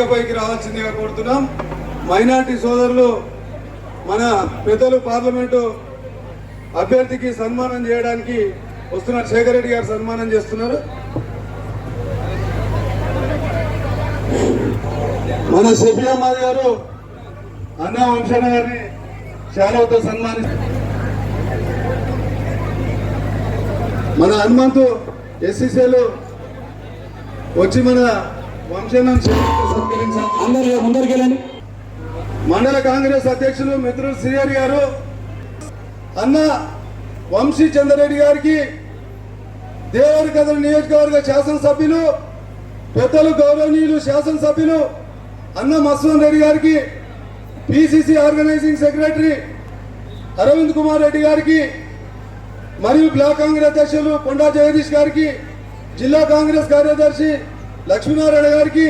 వేదికపైకి రావాల్సిందిగా కోరుతున్నాం. మైనార్టీ సోదరులు మన పెద్దలు పార్లమెంటు అభ్యర్థికి సన్మానం చేయడానికి వస్తున్నారు. శేఖర్ రెడ్డి గారు సన్మానం చేస్తున్నారు. మన షఫియామాద్ గారు అన్న వంశన గారిని శాలవతో సన్మాని మన హనుమంతు ఎస్సీసీలు వచ్చి మన అందరు ముందరికి వెళ్ళండి. మండల కాంగ్రెస్ అధ్యక్షులు మిత్రులు శ్రీహరి గారు అన్న వంశీ చంద్రరెడ్డి గారికి దేవరి కథల నియోజకవర్గ శాసనసభ్యులు పెద్దలు గౌరవనీయులు శాసనసభ్యులు అన్న మస్వన్ రెడ్డి గారికి PCC organising secretary Aravind Kumar Reddy గారికి మరియు బ్లాక్ కాంగ్రెస్ అధ్యక్షులు కొండా జగదీష్ గారికి జిల్లా కాంగ్రెస్ కార్యదర్శి లక్ష్మీనారాయణ గారికి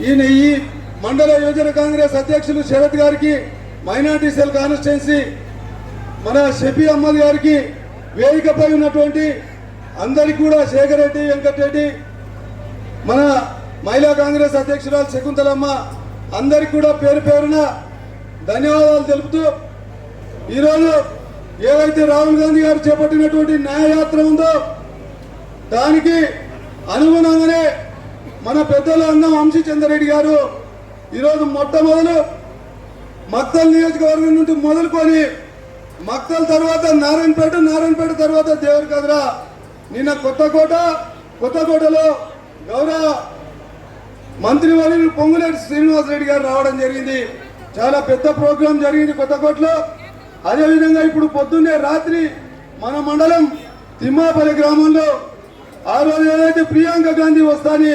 ఈయన ఈ మండల యోజన కాంగ్రెస్ అధ్యక్షులు శరత్ గారికి మైనార్టీ సెల్ కాన్స్టిట్యున్సీ మన షఫీ అహ్మద్ గారికి వేదికపై ఉన్నటువంటి అందరికి కూడా శేఖర్ రెడ్డి వెంకటరెడ్డి మన మహిళా కాంగ్రెస్ అధ్యక్షురాలు శకుంతలమ్మ అందరికి కూడా పేరు పేరున ధన్యవాదాలు తెలుపుతూ ఈరోజు ఏదైతే రాహుల్ గాంధీ గారు చేపట్టినటువంటి న్యాయయాత్ర ఉందో దానికి అనుగుణంగానే మన పెద్దలు అన్న వంశీ చంద్రరెడ్డి గారు ఈరోజు మొట్టమొదలు మక్తల్ నియోజకవర్గం నుండి మొదలుకొని మక్తల్ తర్వాత నారాయణపేట నారాయణపేట తర్వాత దేవరకద్ర నిన్న కొత్తకోట కొత్తకోటలో గౌరవ మంత్రివర్యులు పొంగులేటి శ్రీనివాసరెడ్డి గారు రావడం జరిగింది. చాలా పెద్ద ప్రోగ్రాం జరిగింది కొత్తకోటలో. అదేవిధంగా ఇప్పుడు పొద్దున్నే రాత్రి మన మండలం తిమ్మాపల్లి గ్రామంలో ఆ రోజు ఏదైతే ప్రియాంక గాంధీ వస్తాని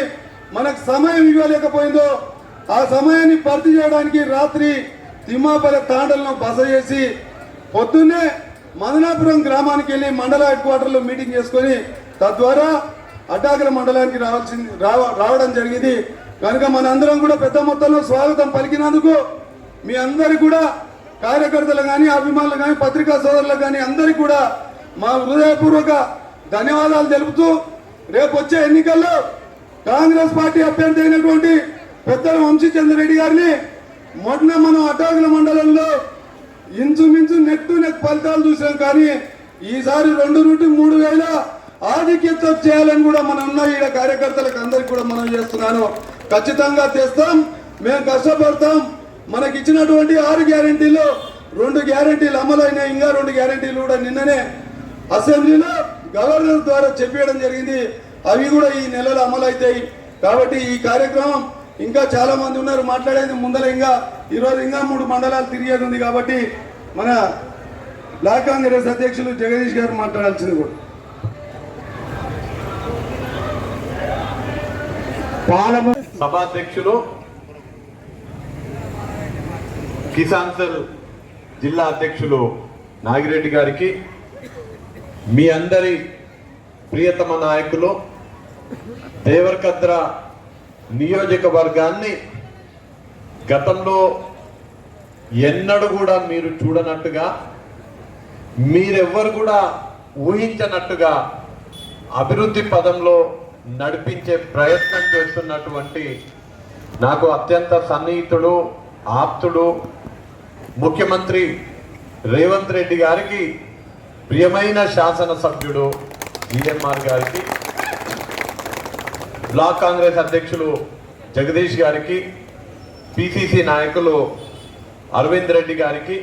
మనకు సమయం ఇవ్వలేకపోయిందో ఆ సమయాన్ని భర్తీ చేయడానికి రాత్రి తిమ్మాపల్లి తాండలను బస చేసి పొద్దున్నే మదనాపురం గ్రామానికి వెళ్ళి మండల హెడ్ క్వార్టర్లో మీటింగ్ చేసుకొని తద్వారా అడ్డాగ్ర మండలానికి రావాల్సింది రావ- రావడం జరిగింది. కనుక మనందరం కూడా పెద్ద మొత్తంలో స్వాగతం పలికినందుకు మీ అందరి కూడా కార్యకర్తలు కానీ అభిమానులు కానీ పత్రికా సోదరులు కానీ అందరికీ కూడా మా హృదయపూర్వక ధన్యవాదాలు తెలుపుతూ రేపు వచ్చే ఎన్నికల్లో కాంగ్రెస్ పార్టీ అభ్యర్థి అయినటువంటి పెద్దల వంశీచంద్రరెడ్డి గారిని మొన్న మనం అటాకుల మండలంలో ఇంచుమించు నెట్టు నెట్ ఫలితాలు చూసాం కానీ ఈసారి రెండు నుండి మూడు వేల ఆధిక్యత చేయాలని కూడా మనం ఉన్న ఈడ కార్యకర్తలకు అందరికి కూడా మనం చేస్తున్నాను. ఖచ్చితంగా తెస్తాం. మేము కష్టపడతాం. మనకి ఇచ్చినటువంటి ఆరు గ్యారెంటీలు రెండు గ్యారెంటీలు అమలైన ఇంకా రెండు గ్యారెంటీలు కూడా నిన్ననే అసెంబ్లీలో గవర్నర్ ద్వారా చెప్పేయడం జరిగింది. అవి కూడా ఈ నెలలో అమలు అవుతాయి కాబట్టి ఈ కార్యక్రమం ఇంకా చాలా మంది ఉన్నారు. మాట్లాడేది ముందర ఇంకా ఈరోజు ఇంకా మూడు మండలాలు తిరిగేది ఉంది కాబట్టి మన బ్లాక్ కాంగ్రెస్ అధ్యక్షులు జగదీష్ గారు మాట్లాడాల్సింది కూడా. పాలము సభాధ్యక్షులు కిసాన్ సెల్ జిల్లా అధ్యక్షులు నాగిరెడ్డి గారికి మీ అందరి ప్రియతమ నాయకులు దేవరకద్ర నియోజకవర్గాన్ని గతంలో ఎన్నడూ కూడా మీరు చూడనట్టుగా మీరెవ్వరు కూడా ఊహించనట్టుగా అభివృద్ధి పదంలో నడిపించే ప్రయత్నం చేస్తున్నటువంటి నాకు అత్యంత సన్నిహితుడు ఆప్తుడు ముఖ్యమంత్రి రేవంత్ రెడ్డి గారికి ప్రియమైన శాసనసభ్యుడు జిఎంఆర్ గారికి బ్లాక్ కాంగ్రెస్ అధ్యక్షులు జగదీష్ గారికి పిసిసి నాయకులు అరవింద్ రెడ్డి గారికి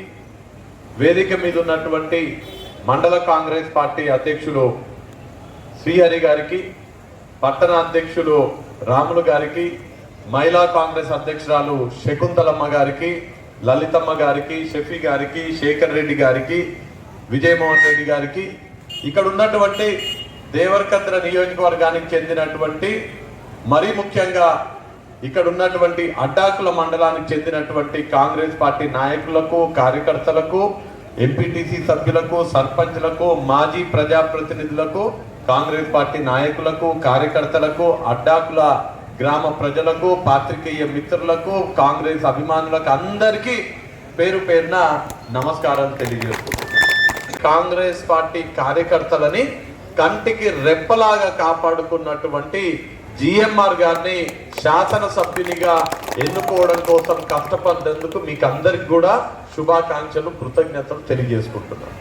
వేదిక మీద ఉన్నటువంటి మండల కాంగ్రెస్ పార్టీ అధ్యక్షులు శ్రీహరి గారికి పట్టణ అధ్యక్షులు రాములు గారికి మహిళా కాంగ్రెస్ అధ్యక్షురాలు శకుంతలమ్మ గారికి లలితమ్మ గారికి షఫీ గారికి శేఖర్ రెడ్డి గారికి విజయమోహన్ రెడ్డి గారికి ఇక్కడ ఉన్నటువంటి దేవరకద్ర నియోజకవర్గానికి చెందినటువంటి మరీ ముఖ్యంగా ఇక్కడ ఉన్నటువంటి అడ్డాకుల మండలానికి చెందినటువంటి కాంగ్రెస్ పార్టీ నాయకులకు కార్యకర్తలకు ఎంపీటీసీ సభ్యులకు సర్పంచ్లకు మాజీ ప్రజాప్రతినిధులకు కాంగ్రెస్ పార్టీ నాయకులకు కార్యకర్తలకు అడ్డాకుల గ్రామ ప్రజలకు పాత్రికేయ మిత్రులకు కాంగ్రెస్ అభిమానులకు అందరికీ పేరు పేరున నమస్కారం తెలియజేస్తున్నాను కాంగ్రెస్ పార్టీ కార్యకర్తలని కంటికి రెప్పలాగా కాపాడుకున్నటువంటి జిఎంఆర్ గారిని శాసనసభ్యునిగా ఎన్నుకోవడం కోసం కష్టపడ్డందుకు మీకు అందరికి కూడా శుభాకాంక్షలు కృతజ్ఞతలు తెలియజేసుకుంటున్నాను.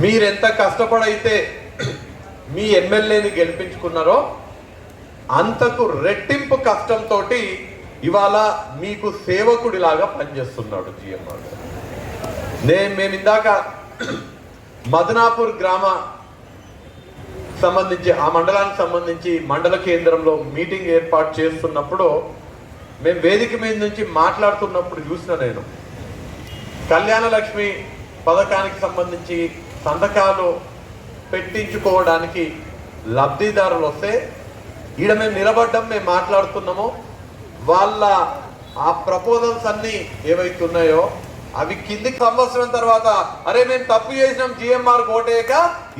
మీరెంత కష్టపడైతే మీ ఎమ్మెల్యేని గెలిపించుకున్నారో అంతకు రెట్టింపు కష్టంతో ఇవాళ మీకు సేవకుడిలాగా పనిచేస్తున్నాడు జిఎంఆర్ గారు. నేను మేము ఇందాక మదనాపూర్ గ్రామ సంబంధించి ఆ మండలానికి సంబంధించి మండల కేంద్రంలో మీటింగ్ ఏర్పాటు చేస్తున్నప్పుడు మేము వేదిక మీద నుంచి మాట్లాడుతున్నప్పుడు చూసిన నేను కళ్యాణ లక్ష్మి పథకానికి సంబంధించి సంతకాలు పెట్టించుకోవడానికి లబ్ధిదారులు వస్తే ఈడ మేము నిలబడ్డం మేము మాట్లాడుతున్నాము వాళ్ళ ఆ ప్రపోజల్స్ అన్నీ ఏవైతున్నాయో అవి కిందికి సంవత్సరం తర్వాత అరే మేము తప్పు చేసినాం జిఎంఆర్ ఓటేయక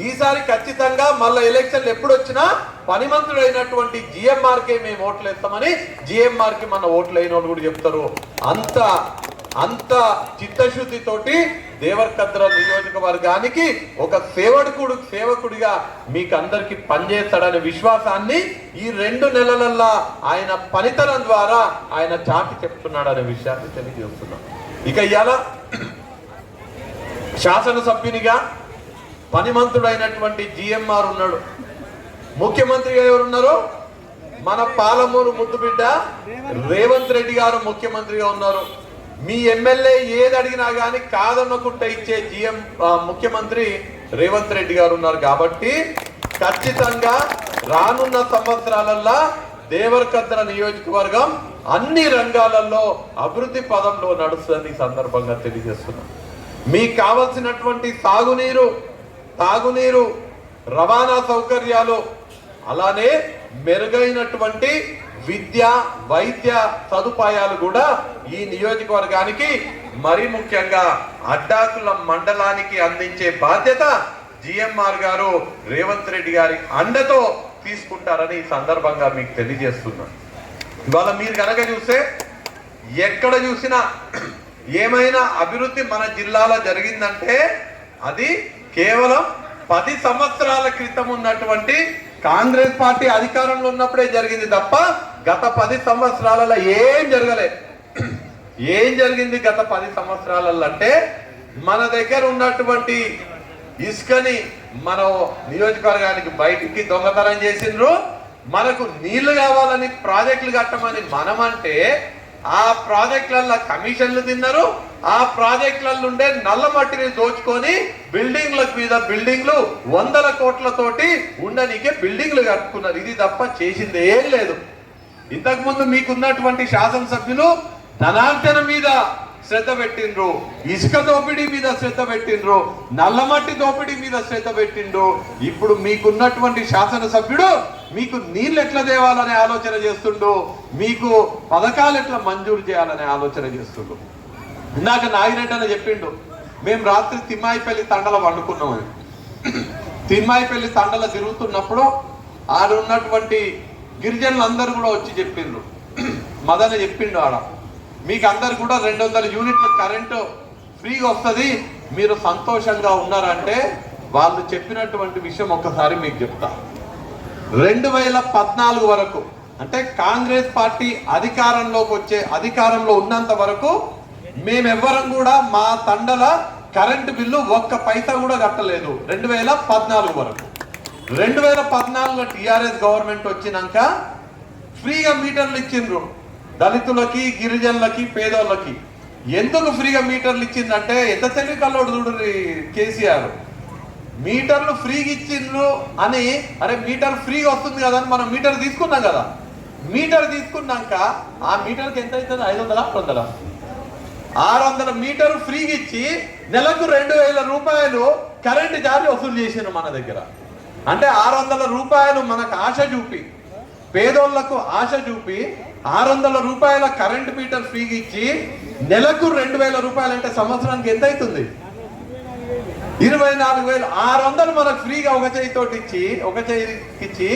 ఈసారి ఖచ్చితంగా మళ్ళీ ఎలక్షన్లు ఎప్పుడు వచ్చినా పనిమంతుడు అయినటువంటి జిఎంఆర్ కే మేము ఓట్లు వేస్తామని జిఎంఆర్కి మన ఓట్లు అయిన వాళ్ళు కూడా చెప్తారు. అంత అంత చిత్తశుద్ధితోటి దేవర్కద్ర నియోజకవర్గానికి ఒక సేవకుడు సేవకుడిగా మీకు అందరికి పనిచేస్తాడనే విశ్వాసాన్ని ఈ రెండు నెలలల్లా ఆయన పనితనం ద్వారా ఆయన చాటి చెప్తున్నాడనే విషయాన్ని తెలియజేస్తున్నాం. ఇక ఇవాళ శాసనసభ్యునిగా పనిమంతుడైనటువంటి జిఎంఆర్ ఉన్నాడు. ముఖ్యమంత్రిగా ఎవరున్నారు? మన పాలమూరు ముద్దుబిడ్డ రేవంత్ రెడ్డి గారు ముఖ్యమంత్రిగా ఉన్నారు. మీ ఎమ్మెల్యే ఏది అడిగినా కానీ కాదన్నకుంట ఇచ్చే జిఎం ముఖ్యమంత్రి రేవంత్ రెడ్డి గారు ఉన్నారు కాబట్టి ఖచ్చితంగా రానున్న సంవత్సరాలల్లా దేవరకద్ర నియోజకవర్గం అన్ని రంగాలలో అభివృద్ధి పదంలో నడుస్తుందని సందర్భంగా తెలియజేస్తున్నాం. మీకు కావలసినటువంటి సాగునీరు తాగునీరు రవాణా సౌకర్యాలు అలానే మెరుగైనటువంటి విద్య వైద్య సదుపాయాలు కూడా ఈ నియోజకవర్గానికి మరి ముఖ్యంగా అడ్డాకుల మండలానికి అందించే బాధ్యత జిఎంఆర్ గారు రేవంత్ రెడ్డి గారి అండతో తీసుకుంటారని ఈ సందర్భంగా మీకు తెలియజేస్తున్నాను ఇవాళ మీరు కనుక చూస్తే ఎక్కడ చూసినా ఏమైనా అభివృద్ధి మన జిల్లాలో జరిగిందంటే అది కేవలం పది సంవత్సరాల క్రితం ఉన్నటువంటి కాంగ్రెస్ పార్టీ అధికారంలో ఉన్నప్పుడే జరిగింది తప్ప గత పది సంవత్సరాలలో ఏం జరగలే. ఏం జరిగింది గత పది సంవత్సరాలలో అంటే మన దగ్గర ఉన్నటువంటి ఇసుకని మనం నియోజకవర్గానికి బయటికి దొంగతనం చేసిండ్రు. మనకు నీళ్ళు కావాలని ప్రాజెక్టులు కట్టమని మనం అంటే ఆ ప్రాజెక్టులలో కమిషన్లు తిన్నారు ఆ ప్రాజెక్టులలో ఉండే నల్ల మట్టిని దోచుకొని బిల్డింగ్ల మీద బిల్డింగ్లు వందల కోట్లతోటి ఉండనీకే బిల్డింగ్లు కట్టుకున్నారు. ఇది తప్ప చేసింది ఏం లేదు. ఇంతకుముందు మీకున్నటువంటి శాసనసభ్యులు ధనార్జన మీద శ్రద్ధ పెట్టిండ్రు. ఇసుక దోపిడీ మీద శ్రద్ధ పెట్టిండ్రు. నల్లమట్టి దోపిడీ మీద శ్రద్ధ పెట్టిండ్రు. ఇప్పుడు మీకున్నటువంటి శాసనసభ్యుడు మీకు నీళ్ళు ఎట్లా తేవాలనే ఆలోచన చేస్తుండు? మీకు పథకాలు ఎట్లా మంజూరు చేయాలనే ఆలోచన చేస్తుండు? ఇందాక నాగిరెడ్డి అని చెప్పిండు మేము రాత్రి తిమ్మాయిపల్లి తండల వండుకున్నామని తిమ్మాయిపల్లి తండల తిరుగుతున్నప్పుడు ఆడ ఉన్నటువంటి గిరిజనులందరూ కూడా వచ్చి చెప్పిండ్రు. మదన చెప్పిండు ఆడ. మీకు అందరు కూడా రెండు వందల యూనిట్ల కరెంటు ఫ్రీగా వస్తుంది. మీరు సంతోషంగా ఉన్నారంటే వాళ్ళు చెప్పినటువంటి విషయం ఒక్కసారి మీకు చెప్తా. రెండు వేల పద్నాలుగు వరకు అంటే కాంగ్రెస్ పార్టీ అధికారంలోకి వచ్చే అధికారంలో ఉన్నంత వరకు మేమెవ్వరం కూడా మా తండల కరెంటు బిల్లు ఒక్క పైసా కూడా కట్టలేదు. రెండు వేల పద్నాలుగు వరకు. రెండు వేల పద్నాలుగులో టిఆర్ఎస్ గవర్నమెంట్ వచ్చినాక ఫ్రీగా మీటర్లు ఇచ్చిండ్రు. దళితులకి గిరిజనులకి పేదోళ్ళకి ఎందుకు ఫ్రీగా మీటర్లు ఇచ్చిందంటే ఎంత తెలివి కల్లోడు చూడు కేసీఆర్. మీటర్లు ఫ్రీగా ఇచ్చిండ్రు అని అరే మీటర్ ఫ్రీగా వస్తుంది కదా అని మనం మీటర్ తీసుకున్నాం కదా. మీటర్ తీసుకున్నాక ఆ మీటర్కి ఎంత అవుతుంది? ఐదు వందల ఆరు వందల? ఆరు వందల మీటర్ ఫ్రీగా ఇచ్చి నెలకు రెండు వేల రూపాయలు కరెంటు ఛార్జ్ వసూలు చేసిండ్రు మన దగ్గర. అంటే ఆరు వందల రూపాయలు మనకు ఆశ చూపి పేదోళ్ళకు ఆశ చూపి ఆరు వందల రూపాయల కరెంట్ మీటర్ ఫ్రీగా ఇచ్చి నెలకు రెండు వేల రూపాయలు అంటే సంవత్సరానికి ఎంత అవుతుంది ఇరవై నాలుగు వేలు. ఆరు వందలు మనకు ఫ్రీగా ఒక చేయితోటి ఇచ్చి ఒక చేయి ఇచ్చి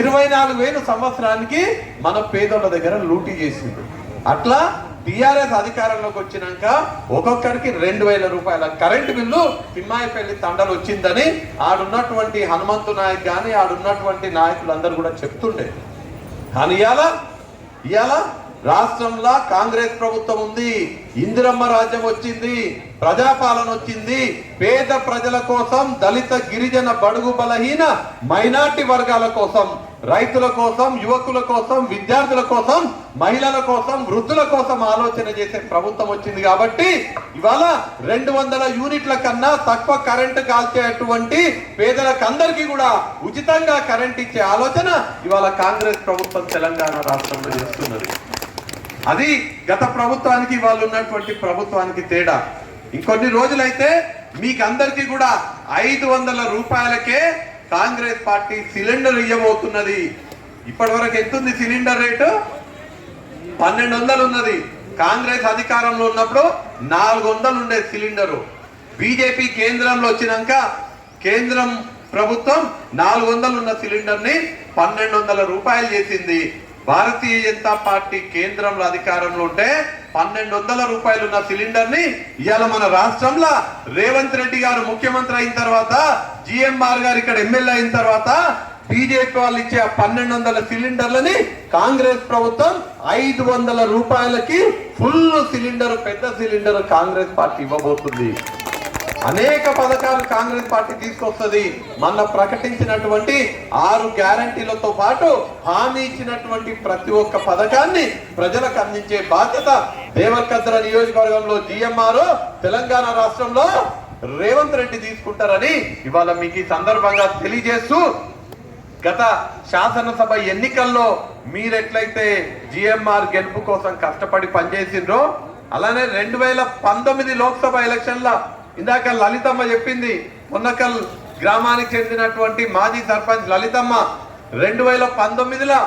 ఇరవై నాలుగు వేలు సంవత్సరానికి మన పేదోళ్ళ దగ్గర లూటీ చేసిండు. అట్లా టిఆర్ఎస్ అధికారంలోకి వచ్చినాక ఒక్కొక్కరికి రెండు వేల రూపాయల కరెంటు బిల్లు తిమ్మాయిపల్లి తండలు వచ్చిందని ఆడున్నటువంటి హనుమంతు నాయక్ కానీ ఆడున్నటువంటి నాయకులందరూ కూడా చెప్తుండే. కానీ ఇవాళ రాష్ట్రంలో కాంగ్రెస్ ప్రభుత్వం ఉంది ఇందిరమ్మ రాజ్యం వచ్చింది ప్రజాపాలన వచ్చింది పేద ప్రజల కోసం దళిత గిరిజన బడుగు బలహీన మైనార్టీ వర్గాల కోసం రైతుల కోసం యువకుల కోసం విద్యార్థుల కోసం మహిళల కోసం వృద్ధుల కోసం ఆలోచన చేసే ప్రభుత్వం వచ్చింది కాబట్టి ఇవాళ రెండు వందల యూనిట్ల కన్నా తక్కువ కరెంటు కాల్చేటువంటి పేదలకు అందరికీ కూడా ఉచితంగా కరెంట్ ఇచ్చే ఆలోచన ఇవాళ కాంగ్రెస్ ప్రభుత్వం తెలంగాణ రాష్ట్రంలో చేస్తున్నది. అది గత ప్రభుత్వానికి వాళ్ళు ఉన్నటువంటి ప్రభుత్వానికి తేడా. ఇంకొన్ని రోజులైతే మీకు అందరికీ కూడా ఐదు వందల రూపాయలకే కాంగ్రెస్ పార్టీ సిలిండర్ ఇవ్వబోతున్నది ఇప్పటి వరకు ఎంతుంది సిలిండర్ రేటు? పన్నెండు వందలు ఉన్నది. కాంగ్రెస్ అధికారంలో ఉన్నప్పుడు నాలుగు వందలు ఉండే సిలిండరు. బీజేపీ కేంద్రంలో వచ్చినాక కేంద్రం ప్రభుత్వం నాలుగు వందలు ఉన్న సిలిండర్ని పన్నెండు వందల రూపాయలు చేసింది. భారతీయ జనతా పార్టీ కేంద్రంలో అధికారంలో ఉంటే పన్నెండు వందల రూపాయలు ఉన్న సిలిండర్ని ఇవాళ మన రాష్ట్రంలో రేవంత్ రెడ్డి గారు ముఖ్యమంత్రి అయిన తర్వాత జిఎంఆర్ గారు ఇక్కడ ఎమ్మెల్యే అయిన తర్వాత బీజేపీ వాళ్ళు ఇచ్చే పన్నెండు వందల సిలిండర్లని కాంగ్రెస్ ప్రభుత్వం ఐదు వందల రూపాయలకి ఫుల్ సిలిండర్ పెద్ద సిలిండర్ కాంగ్రెస్ పార్టీ ఇవ్వబోతుంది. అనేక పథకాలు కాంగ్రెస్ పార్టీ తీసుకొస్తుంది. మొన్న ప్రకటించినటువంటి ఆరు గ్యారంటీలతో పాటు హామీ ఇచ్చినటువంటి ప్రతి ఒక్క పథకాన్ని ప్రజలకు అందించే బాధ్యత దేవకద్ర నియోజకవర్గంలో జిఎంఆర్ తెలంగాణ రాష్ట్రంలో రేవంత్ రెడ్డి తీసుకుంటారని ఇవాళ మీకు ఈ సందర్భంగా తెలియజేస్తూ గత శాసనసభ ఎన్నికల్లో మీరెట్లయితే జిఎంఆర్ గెలుపు కోసం కష్టపడి పనిచేసిండ్రో అలానే రెండు వేల పంతొమ్మిది లోక్సభ ఎలక్షన్ల ఇందాక లలితమ్మ చెప్పింది మొన్నకల్ గ్రామానికి చెందినటువంటి మాజీ సర్పంచ్ లలితమ్మ రెండు వేల పంతొమ్మిదిలో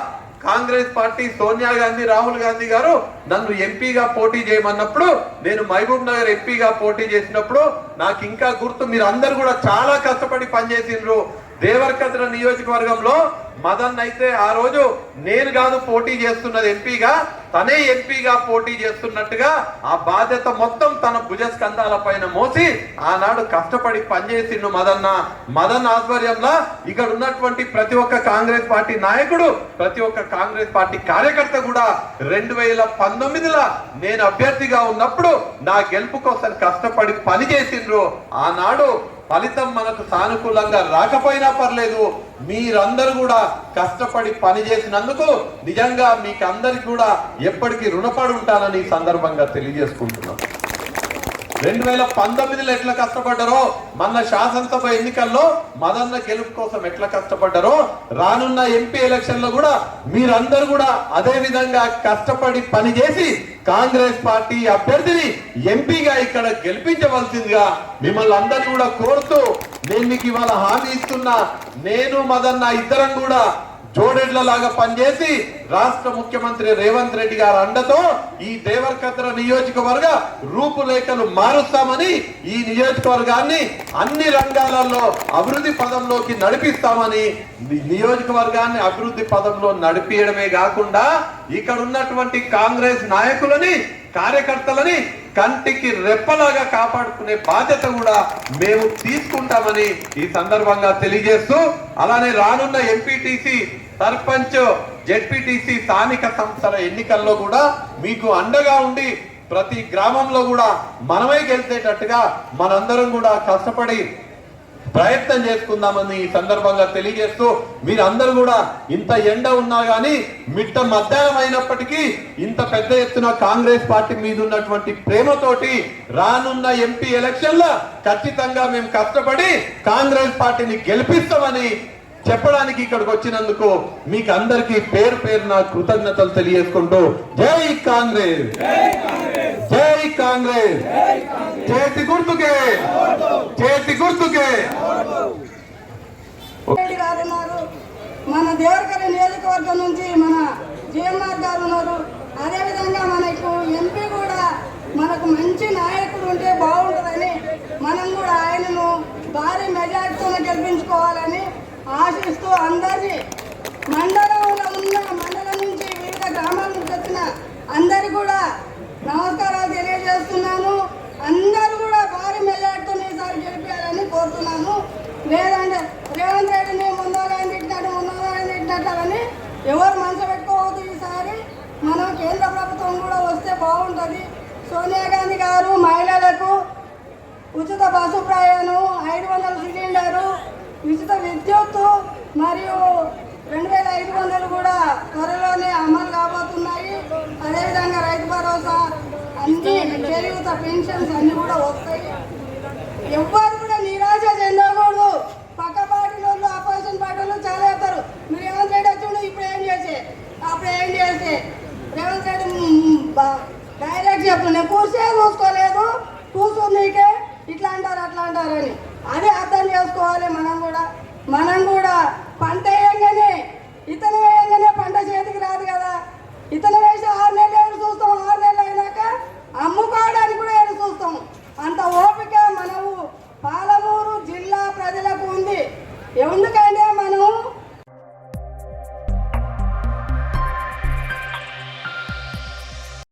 కాంగ్రెస్ పార్టీ సోనియా గాంధీ రాహుల్ గాంధీ గారు నన్ను ఎంపీగా పోటీ చేయమన్నప్పుడు నేను మహబూబ్ నగర్ ఎంపీగా పోటీ చేసినప్పుడు నాకు ఇంకా గుర్తు మీరు అందరు కూడా చాలా కష్టపడి పనిచేసిండ్రు. దేవరకద్ర నియోజకవర్గంలో మదన్ అయితే ఆ రోజు నేను కాదు పోటీ చేస్తున్నది ఎంపీగా తనే ఎంపీగా పోటీ చేస్తున్నట్టుగా ఆ బాధ్యత మొత్తం తన భుజ స్కంధాల పైన మోసి ఆనాడు కష్టపడి పనిచేసిండు మదన్న. మదన్ ఆధ్వర్యంలో ఇక్కడ ఉన్నటువంటి ప్రతి ఒక్క కాంగ్రెస్ పార్టీ నాయకుడు ప్రతి ఒక్క కాంగ్రెస్ పార్టీ కార్యకర్త కూడా రెండు వేల పంతొమ్మిదిలో నేను అభ్యర్థిగా ఉన్నప్పుడు నా గెలుపు కోసం కష్టపడి పని చేసిండ్రు ఆనాడు ఫలితం మనకు సానుకూలంగా రాకపోయినా పర్లేదు మీరందరూ కూడా కష్టపడి పని చేసినందుకు నిజంగా మీకు అందరికి కూడా ఎప్పటికీ రుణపడి ఉంటానని ఈ సందర్భంగా తెలియజేసుకుంటున్నాను. రెండు వేల పంతొమ్మిదిలో ఎట్లా కష్టపడ్డారో? మన శాసనసభ ఎన్నికల్లో మదన్న గెలుపు కోసం ఎట్లా కష్టపడ్డారో? రానున్న ఎంపీ ఎలక్షన్లో కూడా మీరందరూ కూడా అదే విధంగా కష్టపడి పనిచేసి కాంగ్రెస్ పార్టీ అభ్యర్థిని ఎంపీగా ఇక్కడ గెలిపించవలసిందిగా మిమ్మల్ని అందరినీ కూడా కోరుతూ నేను మీకు ఇవాళ హామీ ఇస్తున్నా. నేను మదన్న ఇద్దరం కూడా లాగా పనిచేసి రాష్ట్ర ముఖ్యమంత్రి రేవంత్ రెడ్డి గారి అండతో ఈ దేవరకద్ర నియోజకవర్గ రూపురేఖలు మారుస్తామని ఈ నియోజకవర్గాన్ని అన్ని రంగాలలో అభివృద్ధి పదంలోకి నడిపిస్తామని నియోజకవర్గాన్ని అభివృద్ధి పదంలో నడిపియడమే కాకుండా ఇక్కడ ఉన్నటువంటి కాంగ్రెస్ నాయకులని కార్యకర్తలని కంటికి రెప్పలాగా కాపాడుకునే బాధ్యత కూడా మేము తీసుకుంటామని ఈ సందర్భంగా తెలియజేస్తూ అలానే రానున్న ఎంపీటీసీ సర్పంచ్ జెడ్పీటీసీ స్థానిక సంస్థల ఎన్నికల్లో కూడా మీకు అండగా ఉండి ప్రతి గ్రామంలో కూడా మనమే గెలిచేటట్టుగా మనందరం కూడా కష్టపడి ప్రయత్నం చేసుకుందామని ఈ సందర్భంగా తెలియజేస్తూ మీరందరూ కూడా ఇంత ఎండ ఉన్నా కానీ మిట్ట మధ్యాహ్నం అయినప్పటికీ ఇంత పెద్ద ఎత్తున కాంగ్రెస్ పార్టీ మీద ఉన్నటువంటి ప్రేమతోటి రానున్న ఎంపీ ఎలక్షన్లో ఖచ్చితంగా మేము కష్టపడి కాంగ్రెస్ పార్టీని గెలిపిస్తామని చెప్పడానికి ఇక్కడికి వచ్చినందుకు మీకు అందరికీ పేరు పేరు నా కృతజ్ఞతలు తెలియజేసుకుంటూ జై కాంగ్రెస్. జై కాంగ్రెస్. చేతి గుర్తుకే. చేతి గుర్తుకే. మన దేవరకర నియోజకవర్గం నుంచి మన జిఎంఆర్ గారు ఉన్నారు. అదేవిధంగా మనకు ఎంపీ కూడా మనకు మంచి నాయకుడు ఉంటే బాగుంటుందని మనం కూడా ఆయనను భారీ మెజార్టీతో గెలిపించుకోవాలని ఆశిస్తూ అందరి మండలంలో ఉన్న మండలం నుంచి వివిధ గ్రామాల నుంచి వచ్చిన అందరు కూడా నమస్కారాలు తెలియజేస్తున్నాను. అందరు కూడా భారీ మెజార్టీతో ఈసారి గెలిపేయాలని కోరుతున్నాను. లేదంటే రేవంత్ రెడ్డిని ముందోగాని తిట్టినట్టు ముందోగాని తిట్టినట్టు ఎవరు మనసు పెట్టుకోవద్దు ఈసారి. మనం కేంద్ర ప్రభుత్వం కూడా వస్తే బాగుంటుంది. సోనియా గాంధీ గారు మహిళలకు ఉచిత బస్సు ప్రయాణం ఐదు వందల సిలిండరు ఉచిత విద్యుత్ మరియు రెండు వేల ఐదు వందలు కూడా త్వరలోనే అమలు కాబోతున్నాయి. అదేవిధంగా రైతు భరోసా అన్ని చేయూత పెన్షన్స్ అన్ని కూడా వస్తాయి. ఎవ్వరు కూడా నిరాశ చెందకూడదు. పక్క పార్టీలో అపోజిషన్ పార్టీలో చాలా చేస్తారు మీరు ఏమైనా చేయడం ఇప్పుడు ఏం చేసే? అప్పుడు ఏం చేసే?